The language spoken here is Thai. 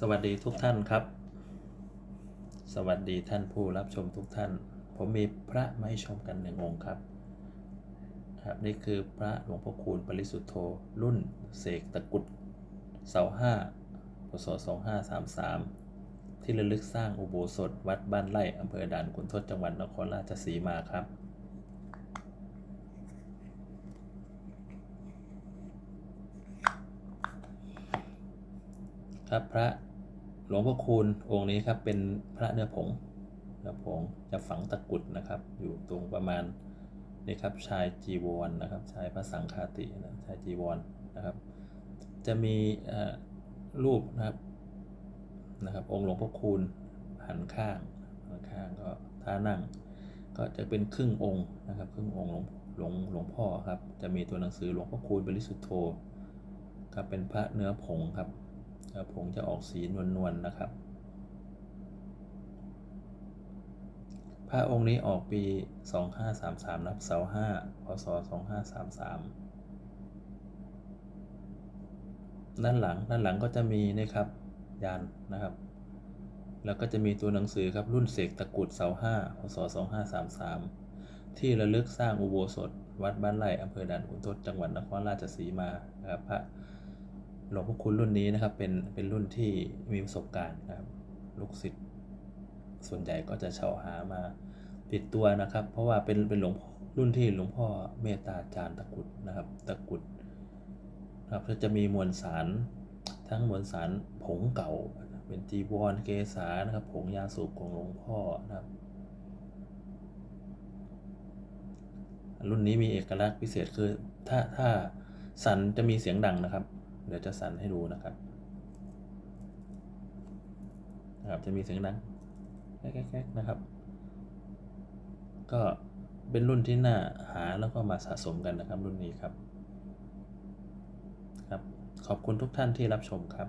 สวัสดีทุกท่านครับ สวัสดีท่านผู้รับชมทุกท่าน ผมมีพระมาให้ชมกันหนึ่งองค์ครับครับนี่คือพระหลวงพ่อคูณปริสุทธโธรุ่นเสกตะกุดเสาห้าพศ2533 ที่ระลึกสร้างอุโบสถวัดบ้านไร่อำเภอด่านขุนทดจังหวัดนครราชสีมาครับ ครับ พระหลวงพ่อคูณองค์นี้ครับเป็นพระเนื้อผงเนื้อผงจะฝังตะกุดนะครับ อยู่ตรงประมาณนี่ครับชายจีวรนนะครับชายพระสังฆาตินะชายจีวรนนะครับ จะมีรูปนะครับนะครับ องค์หลวงพ่อคูณหันข้างหันข้างก็ท่านั่ง ก็จะเป็นครึ่งองค์นะครับ ครึ่งองค์หลวงหลวงหลวงพ่อครับ จะมีตัวหนังสือหลวงพ่อคูณบริสุทธโธครับเป็นพระเนื้อผงครับ ผงจะออกสีนวลๆนะครับ พระองค์นี้ออกปี 2533นับเสาห้าพศ 2533 ด้านหลังด้านหลังก็จะมีนะครับยันนะครับ แล้วก็จะมีตัวหนังสือครับรุ่นเสกตะกุดเสาห้าพศ 2533 ที่ระลึกสร้างอุโบสถ วัดบ้านไร่อำเภอด่านขุนทดจังหวัดนครราชสีมานะครับพระ หลวงพ่อคุณรุ่นนี้นะครับเป็นเป็นรุ่นที่มีประสบการณ์นะครับลูกศิษย์ส่วนใหญ่ก็จะเช่าหามาติดตัวนะครับ เพราะว่าเป็นเป็นหลวงพ่อรุ่นที่หลวงพ่อเมตตาจารย์ตะกุดนะครับตะกุดนะครับก็จะมีมวลสารทั้งมวลสารผงเก่าเป็นจีวรเกษานะครับผงยาสูบของหลวงพ่อนะครับ รุ่นนี้มีเอกลักษณ์พิเศษคือถ้าถ้าสันจะมีเสียงดังนะครับ เดี๋ยวจะสั่นให้ดูนะครับนะครับ จะมีเสียงดังแก๊กๆนะครับ ก็เป็นรุ่นที่น่าหาแล้วก็มาสะสมกันนะครับรุ่นนี้ครับ ครับ ขอบคุณทุกท่านที่รับชมครับ